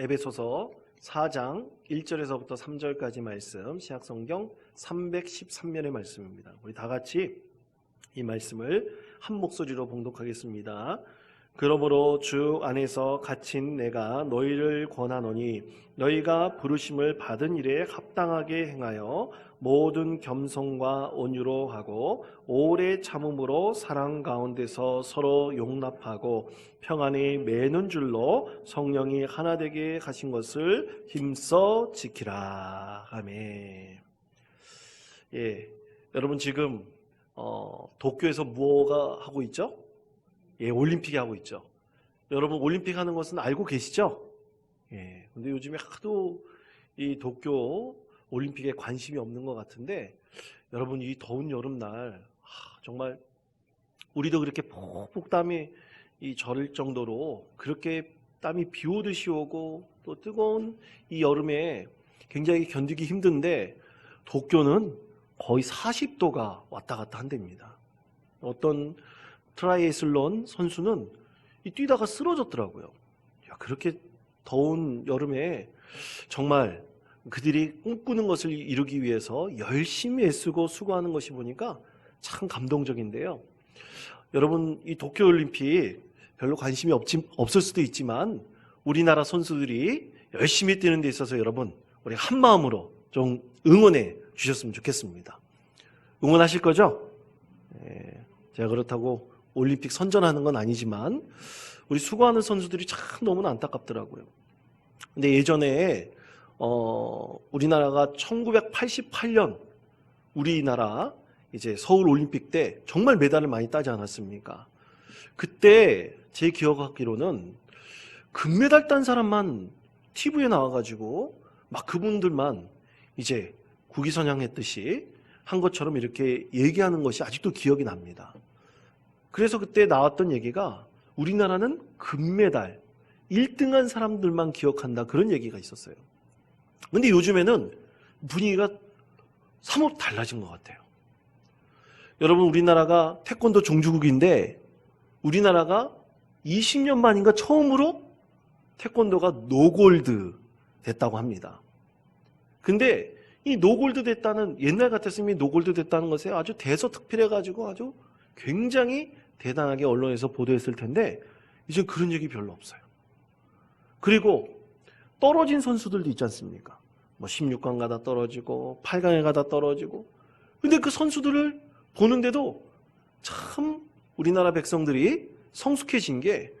에베소서 4장 1절에서부터 3절까지 말씀 신약성경 313면의 말씀입니다. 우리 다 같이 이 말씀을 한 목소리로 봉독하겠습니다. 그러므로 주 안에서 갇힌 내가 너희를 권하노니 너희가 부르심을 받은 일에 합당하게 행하여 모든 겸손과 온유로 하고 오래 참음으로 사랑 가운데서 서로 용납하고 평안히 매는 줄로 성령이 하나 되게 하신 것을 힘써 지키라. 아멘. 예, 여러분 지금 어, 도쿄에서 뭐가 하고 있죠? 예, 올림픽이 하고 있죠. 여러분 올림픽 하는 것은 알고 계시죠? 예. 근데 요즘에 하도 이 도쿄 올림픽에 관심이 없는 것 같은데 여러분 이 더운 여름날 하, 정말 우리도 그렇게 폭폭 땀이 이 절을 정도로 그렇게 땀이 비 오듯이 오고 또 뜨거운 이 여름에 굉장히 견디기 힘든데 도쿄는 거의 40도가 왔다 갔다 한답니다. 어떤 트라이애슬론 선수는 이 뛰다가 쓰러졌더라고요. 야, 그렇게 더운 여름에 정말 그들이 꿈꾸는 것을 이루기 위해서 열심히 애쓰고 수고하는 것이 보니까 참 감동적인데요. 여러분, 이 도쿄올림픽 별로 관심이 없지, 없을 수도 있지만 우리나라 선수들이 열심히 뛰는 데 있어서 여러분, 우리 한 마음으로 좀 응원해 주셨으면 좋겠습니다. 응원하실 거죠? 예, 제가 그렇다고 올림픽 선전하는 건 아니지만 우리 수고하는 선수들이 참 너무나 안타깝더라고요. 근데 예전에 어, 우리나라가 1988년 우리나라 이제 서울 올림픽 때 정말 메달을 많이 따지 않았습니까? 그때 제 기억하기로는 금메달 딴 사람만 TV에 나와가지고 막 그분들만 이제 국위선양했듯이 한 것처럼 이렇게 얘기하는 것이 아직도 기억이 납니다. 그래서 그때 나왔던 얘기가 우리나라는 금메달 1등한 사람들만 기억한다 그런 얘기가 있었어요. 근데 요즘에는 분위기가 사뭇 달라진 것 같아요. 여러분 우리나라가 태권도 종주국인데 우리나라가 20년 만인가 처음으로 태권도가 노골드 됐다고 합니다. 근데 이 노골드 됐다는 옛날 같았으면 노골드 됐다는 것에 아주 대서특필해 가지고 아주 굉장히 대단하게 언론에서 보도했을 텐데 이제 그런 얘기 별로 없어요. 그리고 떨어진 선수들도 있지 않습니까? 뭐 16강 가다 떨어지고 8강에 가다 떨어지고 근데 그 선수들을 보는데도 참 우리나라 백성들이 성숙해진 게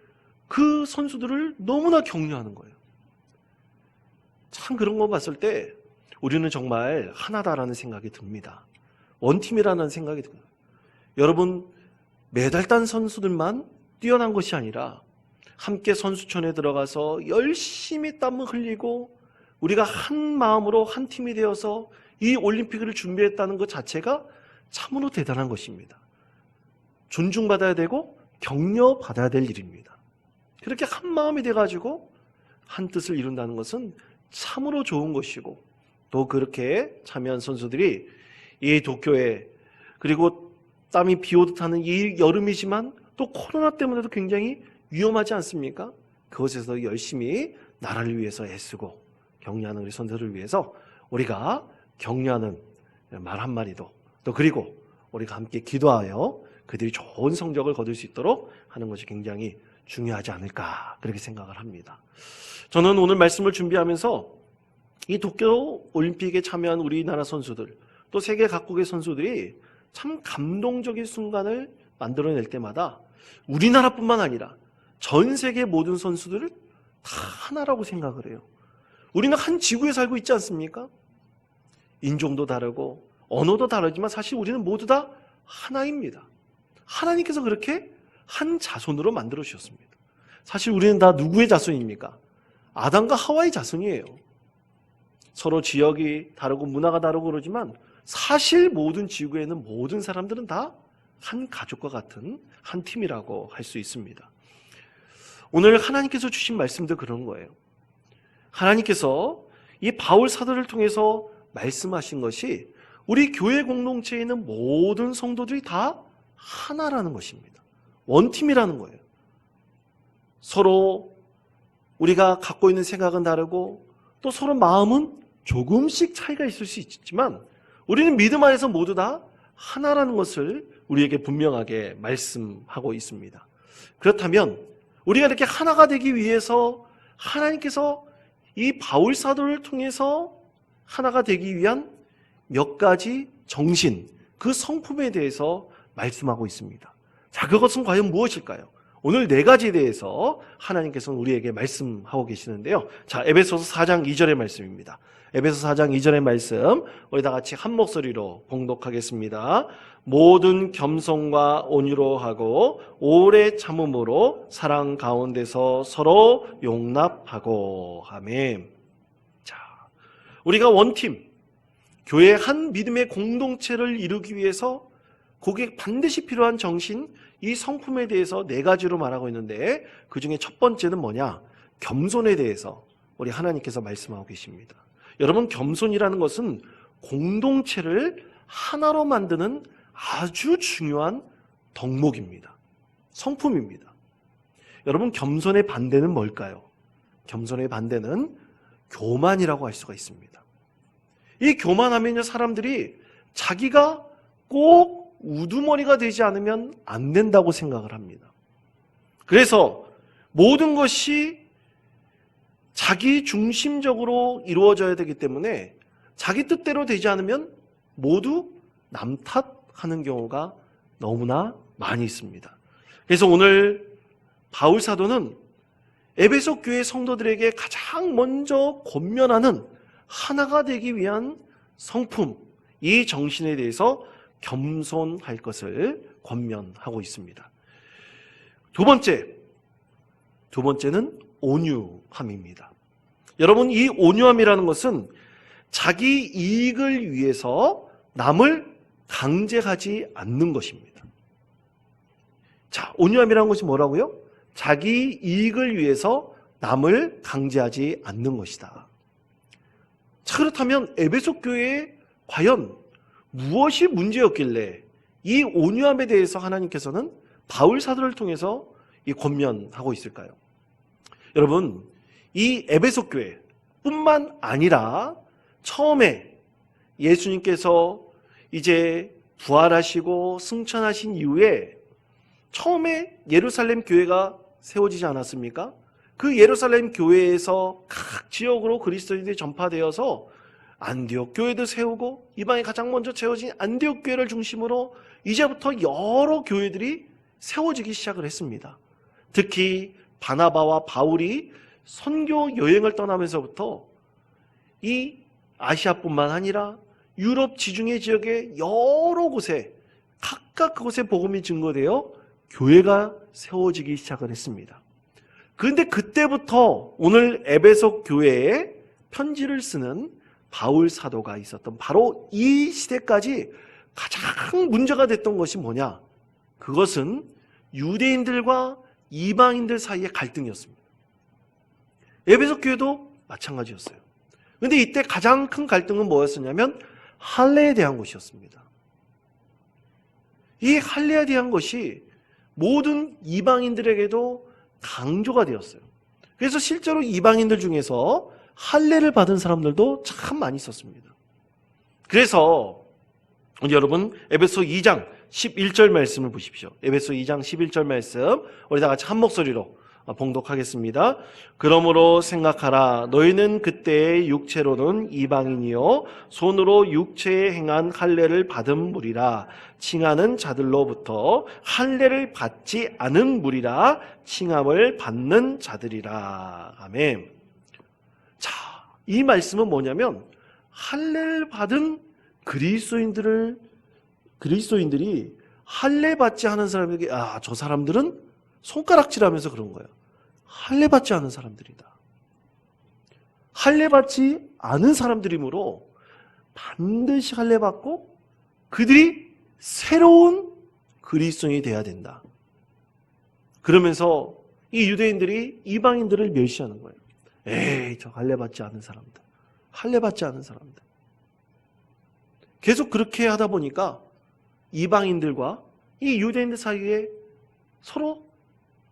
그 선수들을 너무나 격려하는 거예요. 참 그런 거 봤을 때 우리는 정말 하나다라는 생각이 듭니다. 원팀이라는 생각이 듭니다. 여러분 메달 딴 선수들만 뛰어난 것이 아니라 함께 선수촌에 들어가서 열심히 땀을 흘리고 우리가 한 마음으로 한 팀이 되어서 이 올림픽을 준비했다는 것 자체가 참으로 대단한 것입니다. 존중받아야 되고 격려받아야 될 일입니다. 그렇게 한 마음이 돼가지고 한 뜻을 이룬다는 것은 참으로 좋은 것이고 또 그렇게 참여한 선수들이 이 도쿄에 그리고 땀이 비 오듯 하는 이 여름이지만 또 코로나 때문에도 굉장히 위험하지 않습니까? 그것에서 열심히 나라를 위해서 애쓰고 격려하는 우리 선수들을 위해서 우리가 격려하는 말 한마디도 또 그리고 우리가 함께 기도하여 그들이 좋은 성적을 거둘 수 있도록 하는 것이 굉장히 중요하지 않을까 그렇게 생각을 합니다. 저는 오늘 말씀을 준비하면서 이 도쿄 올림픽에 참여한 우리나라 선수들 또 세계 각국의 선수들이 참 감동적인 순간을 만들어낼 때마다 우리나라뿐만 아니라 전 세계 모든 선수들을 다 하나라고 생각을 해요. 우리는 한 지구에 살고 있지 않습니까? 인종도 다르고 언어도 다르지만 사실 우리는 모두 다 하나입니다. 하나님께서 그렇게 한 자손으로 만들어 주셨습니다. 사실 우리는 다 누구의 자손입니까? 아담과 하와의 자손이에요. 서로 지역이 다르고 문화가 다르고 그러지만 사실 모든 지구에는 모든 사람들은 다 한 가족과 같은 한 팀이라고 할 수 있습니다. 오늘 하나님께서 주신 말씀도 그런 거예요. 하나님께서 이 바울 사도를 통해서 말씀하신 것이 우리 교회 공동체에 있는 모든 성도들이 다 하나라는 것입니다. 원팀이라는 거예요. 서로 우리가 갖고 있는 생각은 다르고 또 서로 마음은 조금씩 차이가 있을 수 있지만 우리는 믿음 안에서 모두 다 하나라는 것을 우리에게 분명하게 말씀하고 있습니다. 그렇다면 우리가 이렇게 하나가 되기 위해서 하나님께서 이 바울 사도를 통해서 하나가 되기 위한 몇 가지 정신, 그 성품에 대해서 말씀하고 있습니다. 자, 그것은 과연 무엇일까요? 오늘 네 가지에 대해서 하나님께서는 우리에게 말씀하고 계시는데요. 자, 에베소서 4장 2절의 말씀입니다. 에베소 4장 2절의 말씀 우리 다 같이 한 목소리로 봉독하겠습니다. 모든 겸손과 온유로 하고 오래 참음으로 사랑 가운데서 서로 용납하고 아멘. 자, 우리가 원팀 교회 한 믿음의 공동체를 이루기 위해서 거기에 반드시 필요한 정신, 이 성품에 대해서 네 가지로 말하고 있는데 그 중에 첫 번째는 뭐냐? 겸손에 대해서 우리 하나님께서 말씀하고 계십니다. 여러분, 겸손이라는 것은 공동체를 하나로 만드는 아주 중요한 덕목입니다. 성품입니다. 여러분, 겸손의 반대는 뭘까요? 겸손의 반대는 교만이라고 할 수가 있습니다. 이 교만하면요, 사람들이 자기가 꼭 우두머리가 되지 않으면 안 된다고 생각을 합니다. 그래서 모든 것이 자기 중심적으로 이루어져야 되기 때문에 자기 뜻대로 되지 않으면 모두 남 탓하는 경우가 너무나 많이 있습니다. 그래서 오늘 바울 사도는 에베소 교회 성도들에게 가장 먼저 권면하는 하나가 되기 위한 성품, 이 정신에 대해서 겸손할 것을 권면하고 있습니다. 두 번째, 두 번째는 온유함입니다. 여러분, 이 온유함이라는 것은 자기 이익을 위해서 남을 강제하지 않는 것입니다. 자, 온유함이라는 것이 뭐라고요? 자기 이익을 위해서 남을 강제하지 않는 것이다. 자, 그렇다면 에베소 교회에 과연 무엇이 문제였길래 이 온유함에 대해서 하나님께서는 바울 사도를 통해서 이 권면하고 있을까요? 여러분, 이 에베소 교회뿐만 아니라 처음에 예수님께서 이제 부활하시고 승천하신 이후에 처음에 예루살렘 교회가 세워지지 않았습니까? 그 예루살렘 교회에서 각 지역으로 그리스도인들이 전파되어서 안디옥 교회도 세우고 이방에 가장 먼저 세워진 안디옥 교회를 중심으로 이제부터 여러 교회들이 세워지기 시작을 했습니다. 특히 바나바와 바울이 선교 여행을 떠나면서부터 이 아시아뿐만 아니라 유럽 지중해 지역의 여러 곳에 각각 그곳에 복음이 증거되어 교회가 세워지기 시작을 했습니다. 그런데 그때부터 오늘 에베소 교회에 편지를 쓰는 바울 사도가 있었던 바로 이 시대까지 가장 문제가 됐던 것이 뭐냐? 그것은 유대인들과 이방인들 사이의 갈등이었습니다. 에베소 교회도 마찬가지였어요. 근데 이때 가장 큰 갈등은 뭐였었냐면 할례에 대한 것이었습니다. 이 할례에 대한 것이 모든 이방인들에게도 강조가 되었어요. 그래서 실제로 이방인들 중에서 할례를 받은 사람들도 참 많이 있었습니다. 그래서 여러분 에베소 2장 11절 말씀을 보십시오. 에베소 2장 11절 말씀 우리 다 같이 한 목소리로 봉독하겠습니다. 그러므로 생각하라 너희는 그때 육체로는 이방인이요 손으로 육체에 행한 할례를 받은 무리라 칭하는 자들로부터 할례를 받지 않은 무리라 칭함을 받는 자들이라. 아멘. 자, 이 말씀은 뭐냐면 할례를 받은 그리스도인들을 그리스도인들이 할례 받지 않은 사람에게 아, 저 사람들은 손가락질하면서 그런 거예요. 할례 받지 않은 사람들이다. 할례 받지 않은 사람들이므로 반드시 할례 받고 그들이 새로운 그리스도인이 돼야 된다. 그러면서 이 유대인들이 이방인들을 멸시하는 거예요. 에이, 저 할례 받지 않은 사람들. 할례 받지 않은 사람들. 계속 그렇게 하다 보니까 이방인들과 이 유대인들 사이에 서로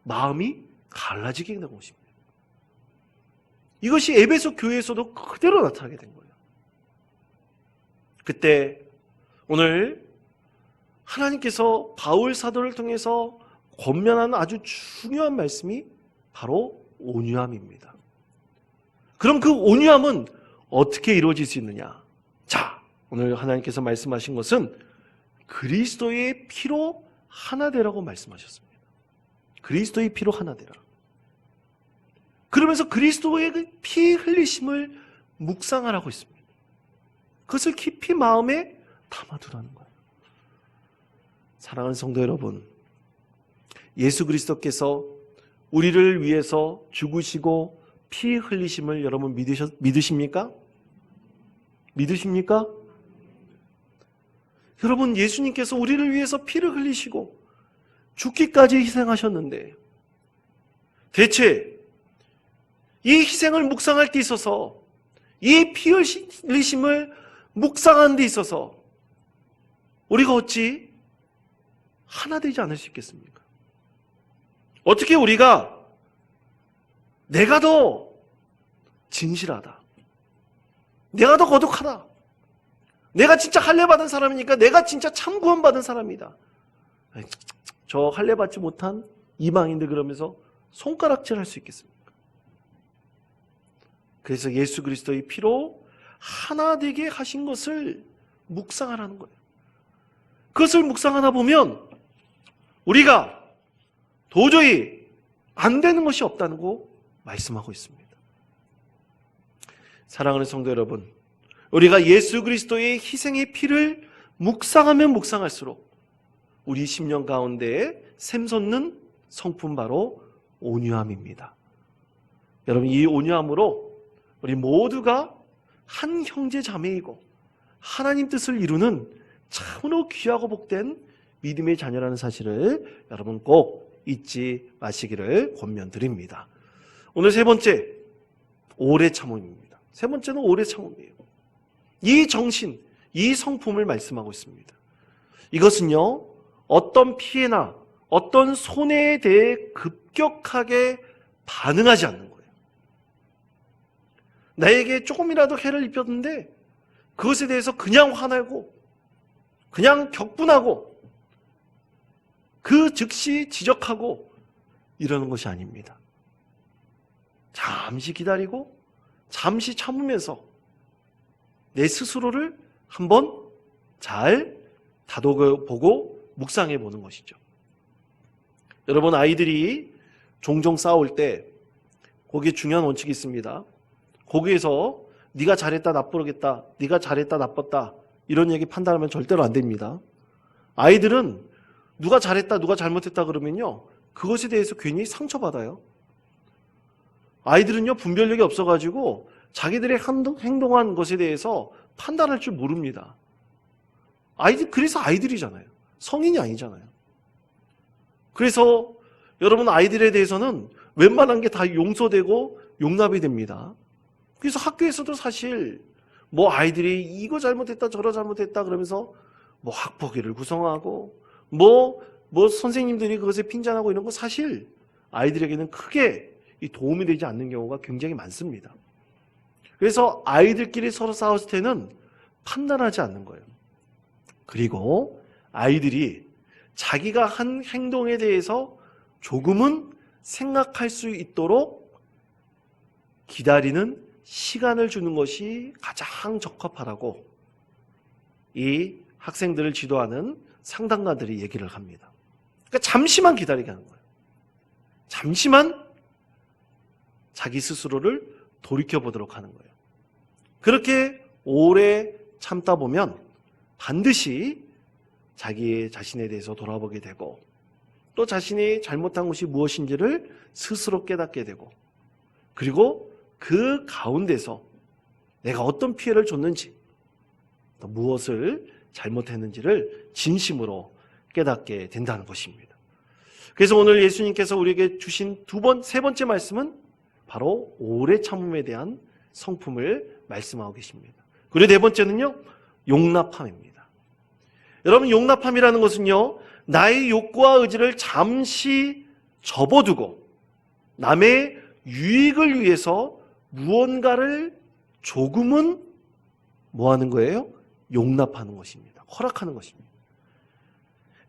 마음이 갈라지게 되는 것입니다. 이것이 에베소 교회에서도 그대로 나타나게 된 거예요. 그때 오늘 하나님께서 바울 사도를 통해서 권면하는 아주 중요한 말씀이 바로 온유함입니다. 그럼 그 온유함은 어떻게 이루어질 수 있느냐? 자, 오늘 하나님께서 말씀하신 것은 그리스도의 피로 하나 되라고 말씀하셨습니다. 그리스도의 피로 하나 되라. 그러면서 그리스도의 그피 흘리심을 묵상하라고 있습니다. 그것을 깊이 마음에 담아두라는 거예요. 사랑하는 성도 여러분, 예수 그리스도께서 우리를 위해서 죽으시고 피 흘리심을 여러분 믿으셨, 믿으십니까? 믿으십니까? 여러분, 예수님께서 우리를 위해서 피를 흘리시고 죽기까지 희생하셨는데 대체 이 희생을 묵상할 때 있어서 이피 흘리심을 묵상하는 데 있어서 우리가 어찌 하나 되지 않을 수 있겠습니까? 어떻게 우리가 내가 더 진실하다. 내가 더 거룩하다. 내가 진짜 할례 받은 사람이니까 내가 진짜 참 구원 받은 사람이다. 저 할례 받지 못한 이방인들 그러면서 손가락질 할 수 있겠습니까? 그래서 예수 그리스도의 피로 하나 되게 하신 것을 묵상하라는 거예요. 그것을 묵상하다 보면 우리가 도저히 안 되는 것이 없다는 거 말씀하고 있습니다. 사랑하는 성도 여러분, 우리가 예수 그리스도의 희생의 피를 묵상하면 묵상할수록 우리 심령 가운데 샘솟는 성품 바로 온유함입니다. 여러분 이 온유함으로 우리 모두가 한 형제 자매이고 하나님 뜻을 이루는 참으로 귀하고 복된 믿음의 자녀라는 사실을 여러분 꼭 잊지 마시기를 권면드립니다. 오늘 세 번째 오래 참음입니다. 세 번째는 오래 참음이에요. 이 정신, 이 성품을 말씀하고 있습니다. 이것은요 어떤 피해나 어떤 손해에 대해 급격하게 반응하지 않는 거예요. 나에게 조금이라도 해를 입혔는데 그것에 대해서 그냥 화내고 그냥 격분하고 그 즉시 지적하고 이러는 것이 아닙니다. 잠시 기다리고 잠시 참으면서 내 스스로를 한번 잘 다독여보고 묵상해 보는 것이죠. 여러분 아이들이 종종 싸울 때 거기에 중요한 원칙이 있습니다. 거기에서 네가 잘했다 나쁘겠다 네가 잘했다 나빴다 이런 얘기 판단하면 절대로 안 됩니다. 아이들은 누가 잘했다 누가 잘못했다 그러면요 그것에 대해서 괜히 상처받아요. 아이들은요 분별력이 없어가지고 자기들의 행동한 것에 대해서 판단할 줄 모릅니다. 아이들 그래서 아이들이잖아요. 성인이 아니잖아요. 그래서 여러분 아이들에 대해서는 웬만한 게 다 용서되고 용납이 됩니다. 그래서 학교에서도 사실 뭐 아이들이 이거 잘못했다 저러 잘못했다 그러면서 뭐 학폭위를 구성하고 뭐, 뭐 선생님들이 그것에 핀잔하고 이런 거 사실 아이들에게는 크게 도움이 되지 않는 경우가 굉장히 많습니다. 그래서 아이들끼리 서로 싸웠을 때는 판단하지 않는 거예요. 그리고 아이들이 자기가 한 행동에 대해서 조금은 생각할 수 있도록 기다리는 시간을 주는 것이 가장 적합하다고 이 학생들을 지도하는 상담가들이 얘기를 합니다. 그러니까 잠시만 기다리게 하는 거예요. 잠시만 자기 스스로를 돌이켜 보도록 하는 거예요. 그렇게 오래 참다 보면 반드시 자기 자신에 대해서 돌아보게 되고 또 자신이 잘못한 것이 무엇인지를 스스로 깨닫게 되고 그리고 그 가운데서 내가 어떤 피해를 줬는지 또 무엇을 잘못했는지를 진심으로 깨닫게 된다는 것입니다. 그래서 오늘 예수님께서 우리에게 주신 두 번, 세 번째 말씀은 바로 오래 참음에 대한 성품을 말씀하고 계십니다. 그리고 네 번째는요, 용납함입니다. 여러분, 용납함이라는 것은요, 나의 욕구와 의지를 잠시 접어두고 남의 유익을 위해서 무언가를 조금은 뭐 하는 거예요? 용납하는 것입니다. 허락하는 것입니다.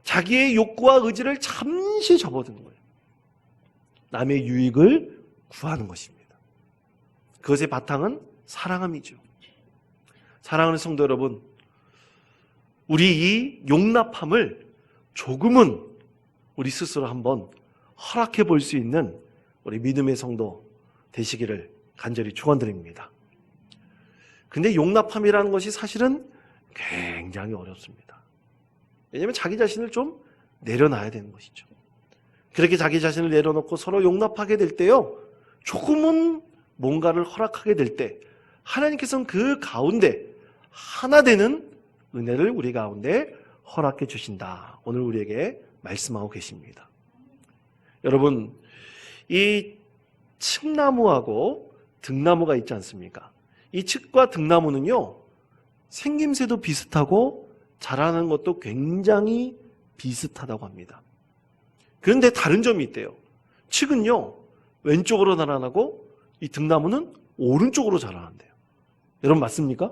자기의 욕구와 의지를 잠시 접어드는 거예요. 남의 유익을 구하는 것입니다. 그것의 바탕은 사랑함이죠. 사랑하는 성도 여러분, 우리 이 용납함을 조금은 우리 스스로 한번 허락해 볼 수 있는 우리 믿음의 성도 되시기를 간절히 축원드립니다. 근데 용납함이라는 것이 사실은 굉장히 어렵습니다. 왜냐하면 자기 자신을 좀 내려놔야 되는 것이죠. 그렇게 자기 자신을 내려놓고 서로 용납하게 될 때요, 조금은 뭔가를 허락하게 될 때, 하나님께서는 그 가운데 하나 되는 은혜를 우리 가운데 허락해 주신다. 오늘 우리에게 말씀하고 계십니다. 여러분, 이 칡나무하고 등나무가 있지 않습니까? 이 칡과 등나무는요, 생김새도 비슷하고 자라는 것도 굉장히 비슷하다고 합니다. 그런데 다른 점이 있대요. 칡은요, 왼쪽으로 자라나고 이 등나무는 오른쪽으로 자라난대요. 여러분 맞습니까?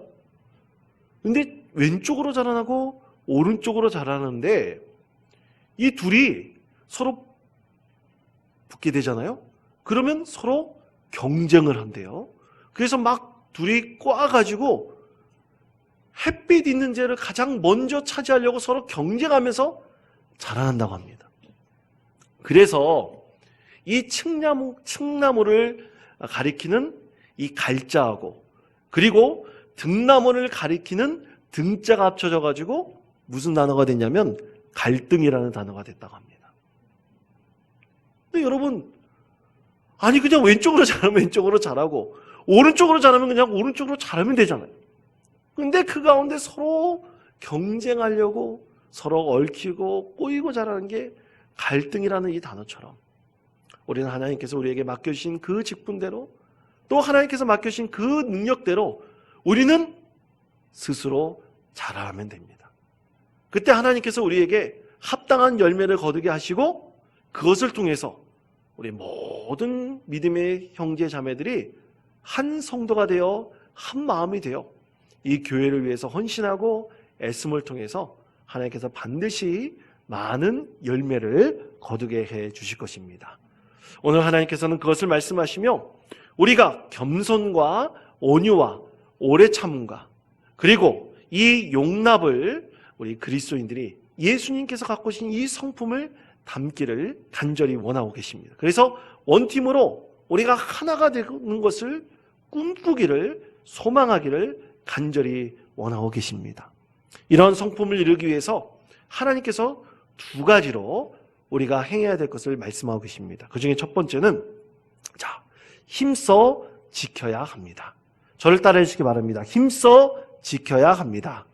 근데 왼쪽으로 자라나고 오른쪽으로 자라는데 이 둘이 서로 붙게 되잖아요. 그러면 서로 경쟁을 한대요. 그래서 막 둘이 꽈가지고 햇빛 있는 데를 가장 먼저 차지하려고 서로 경쟁하면서 자라난다고 합니다. 그래서 이 칡나무, 칡나무를 가리키는 이 갈자하고 그리고 등나무를 가리키는 등자가 합쳐져 가지고 무슨 단어가 됐냐면 갈등이라는 단어가 됐다고 합니다. 근데 여러분 아니 그냥 왼쪽으로 자라면 왼쪽으로 자라고 오른쪽으로 자라면 그냥 오른쪽으로 자라면 되잖아요. 근데 그 가운데 서로 경쟁하려고 서로 얽히고 꼬이고 자라는 게 갈등이라는 이 단어처럼 우리는 하나님께서 우리에게 맡겨주신 그 직분대로 또 하나님께서 맡겨주신 그 능력대로 우리는 스스로 자라면 됩니다. 그때 하나님께서 우리에게 합당한 열매를 거두게 하시고 그것을 통해서 우리 모든 믿음의 형제 자매들이 한 성도가 되어 한 마음이 되어 이 교회를 위해서 헌신하고 애씀을 통해서 하나님께서 반드시 많은 열매를 거두게 해 주실 것입니다. 오늘 하나님께서는 그것을 말씀하시며 우리가 겸손과 온유와 오래 참음과 그리고 이 용납을 우리 그리스도인들이 예수님께서 갖고 오신 이 성품을 담기를 간절히 원하고 계십니다. 그래서 원팀으로 우리가 하나가 되는 것을 꿈꾸기를 소망하기를 간절히 원하고 계십니다. 이런 성품을 이루기 위해서 하나님께서 두 가지로 우리가 행해야 될 것을 말씀하고 계십니다. 그 중에 첫 번째는 자, 힘써 지켜야 합니다. 저를 따라 해 주시기 바랍니다. 힘써 지켜야 합니다.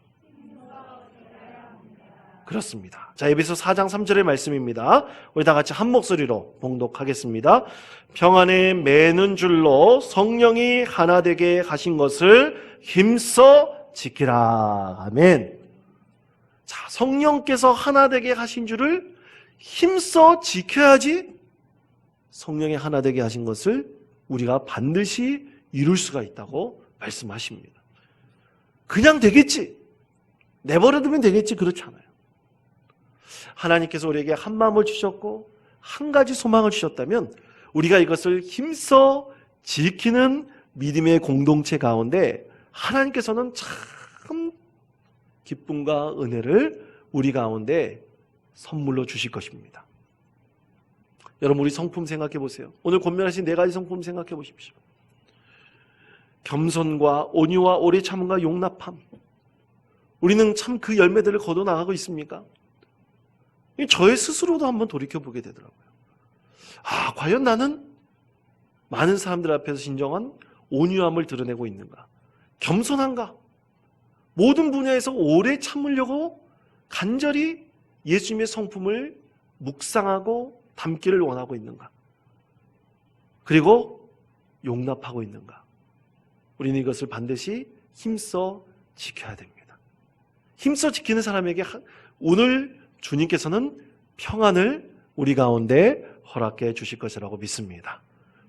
그렇습니다. 자, 에베소 4장 3절의 말씀입니다. 우리 다 같이 한 목소리로 봉독하겠습니다. 평안에 매는 줄로 성령이 하나 되게 하신 것을 힘써 지키라. 아멘. 자, 성령께서 하나 되게 하신 줄을 힘써 지켜야지 성령이 하나 되게 하신 것을 우리가 반드시 이룰 수가 있다고 말씀하십니다. 그냥 되겠지. 내버려두면 되겠지. 그렇잖아요. 하나님께서 우리에게 한 마음을 주셨고 한 가지 소망을 주셨다면 우리가 이것을 힘써 지키는 믿음의 공동체 가운데 하나님께서는 참 기쁨과 은혜를 우리 가운데 선물로 주실 것입니다. 여러분 우리 성품 생각해 보세요. 오늘 권면하신 네 가지 성품 생각해 보십시오. 겸손과 온유와 오래 참음과 용납함. 우리는 참 그 열매들을 거둬 나가고 있습니까? 저의 스스로도 한번 돌이켜 보게 되더라고요. 아, 과연 나는 많은 사람들 앞에서 진정한 온유함을 드러내고 있는가? 겸손한가? 모든 분야에서 오래 참으려고 간절히 예수님의 성품을 묵상하고 담기를 원하고 있는가? 그리고 용납하고 있는가? 우리는 이것을 반드시 힘써 지켜야 됩니다. 힘써 지키는 사람에게 오늘 주님께서는 평안을 우리 가운데 허락해 주실 것이라고 믿습니다.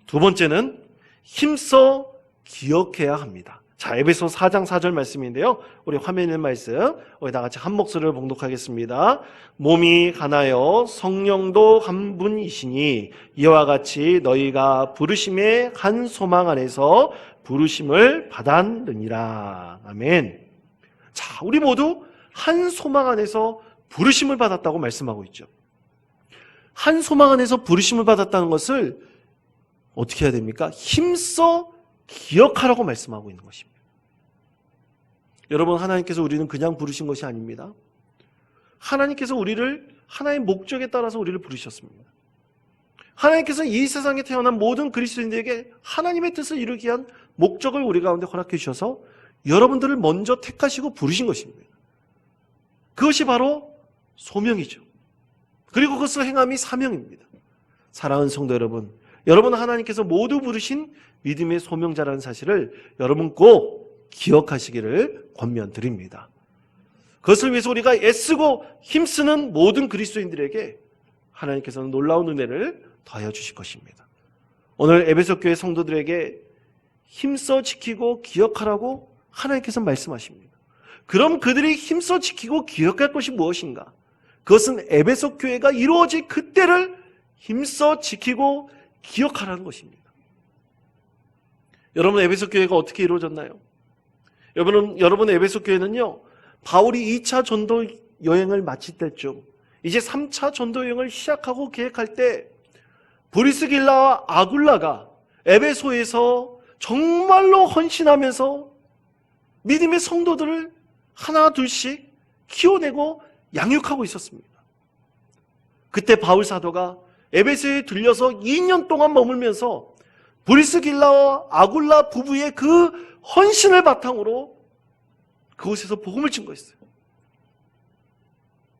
두 번째는 힘써 기억해야 합니다. 자, 에베소 4장 4절 말씀인데요. 우리 화면에 있는 말씀, 우리 다 같이 한 목소리를 봉독하겠습니다. 몸이 하나요, 성령도 한 분이시니, 이와 같이 너희가 부르심의 한 소망 안에서 부르심을 받았느니라. 아멘. 자, 우리 모두 한 소망 안에서 부르심을 받았다고 말씀하고 있죠. 한 소망 안에서 부르심을 받았다는 것을 어떻게 해야 됩니까? 힘써 기억하라고 말씀하고 있는 것입니다. 여러분, 하나님께서 우리는 그냥 부르신 것이 아닙니다. 하나님께서 우리를 하나의 목적에 따라서 우리를 부르셨습니다. 하나님께서 이 세상에 태어난 모든 그리스도인들에게 하나님의 뜻을 이루기 위한 목적을 우리 가운데 허락해 주셔서 여러분들을 먼저 택하시고 부르신 것입니다. 그것이 바로 소명이죠. 그리고 그것을 행함이 사명입니다. 사랑하는 성도 여러분, 여러분 하나님께서 모두 부르신 믿음의 소명자라는 사실을 여러분 꼭 기억하시기를 권면드립니다. 그것을 위해서 우리가 애쓰고 힘쓰는 모든 그리스도인들에게 하나님께서는 놀라운 은혜를 더하여 주실 것입니다. 오늘 에베소 교회 성도들에게 힘써 지키고 기억하라고 하나님께서 말씀하십니다. 그럼 그들이 힘써 지키고 기억할 것이 무엇인가? 그것은 에베소 교회가 이루어질 그때를 힘써 지키고 기억하라는 것입니다. 여러분 에베소 교회가 어떻게 이루어졌나요? 여러분 여러분 에베소 교회는요. 바울이 2차 전도 여행을 마칠 때쯤 이제 3차 전도 여행을 시작하고 계획할 때 브리스길라와 아굴라가 에베소에서 정말로 헌신하면서 믿음의 성도들을 하나 둘씩 키워내고 양육하고 있었습니다. 그때 바울 사도가 에베소에 들려서 2년 동안 머물면서 브리스길라와 아굴라 부부의 그 헌신을 바탕으로 그곳에서 복음을 증거했어요.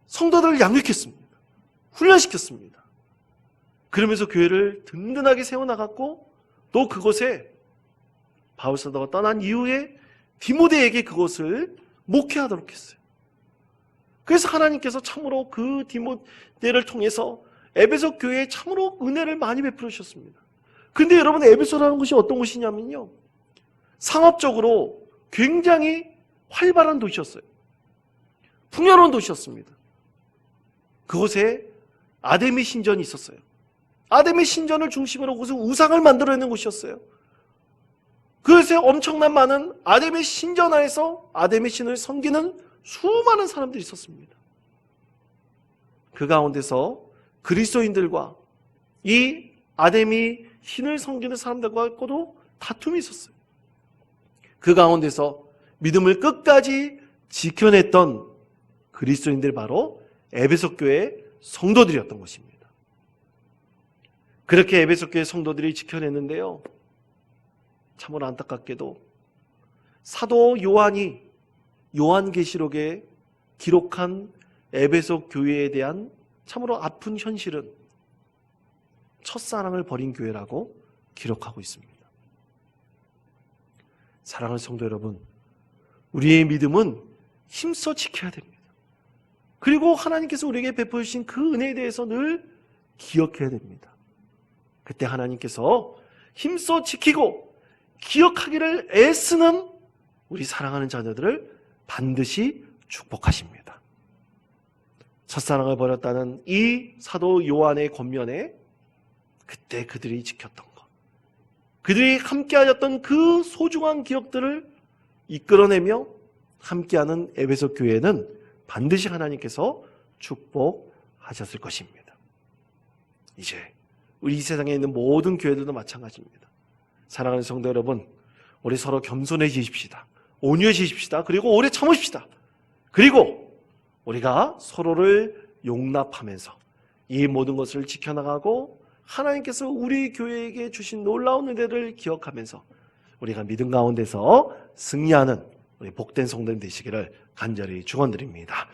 성도들을 양육했습니다. 훈련시켰습니다. 그러면서 교회를 든든하게 세워나갔고 또 그곳에 바울 사도가 떠난 이후에 디모데에게 그것을 목회하도록 했어요. 그래서 하나님께서 참으로 그 디모데를 통해서 에베소 교회에 참으로 은혜를 많이 베풀어 주셨습니다. 근데 여러분 에베소라는 곳이 어떤 곳이냐면요. 상업적으로 굉장히 활발한 도시였어요. 풍요로운 도시였습니다. 그곳에 아데미 신전이 있었어요. 아데미 신전을 중심으로 그곳에 우상을 만들어내는 곳이었어요. 그것에 엄청난 많은 아데미 신전 안에서 아데미 신을 섬기는 수많은 사람들이 있었습니다. 그 가운데서 그리스도인들과 이 아데미 신을 섬기는 사람들과도 다툼이 있었어요. 그 가운데서 믿음을 끝까지 지켜냈던 그리스도인들 바로 에베소 교회 성도들이었던 것입니다. 그렇게 에베소 교회 성도들이 지켜냈는데요. 참으로 안타깝게도 사도 요한이 요한계시록에 기록한 에베소 교회에 대한 참으로 아픈 현실은 첫사랑을 버린 교회라고 기록하고 있습니다. 사랑하는 성도 여러분, 우리의 믿음은 힘써 지켜야 됩니다. 그리고 하나님께서 우리에게 베푸신 그 은혜에 대해서 늘 기억해야 됩니다. 그때 하나님께서 힘써 지키고 기억하기를 애쓰는 우리 사랑하는 자녀들을 반드시 축복하십니다. 첫사랑을 버렸다는 이 사도 요한의 권면에 그때 그들이 지켰던 것, 그들이 함께하였던 그 소중한 기억들을 이끌어내며 함께하는 에베소 교회는 반드시 하나님께서 축복하셨을 것입니다. 이제 우리 이 세상에 있는 모든 교회들도 마찬가지입니다. 사랑하는 성도 여러분, 우리 서로 겸손해지십시다. 온유해지십시다. 그리고 오래 참으십시다. 그리고 우리가 서로를 용납하면서 이 모든 것을 지켜나가고 하나님께서 우리 교회에게 주신 놀라운 은혜를 기억하면서 우리가 믿음 가운데서 승리하는 우리 복된 성도님 되시기를 간절히 축원드립니다.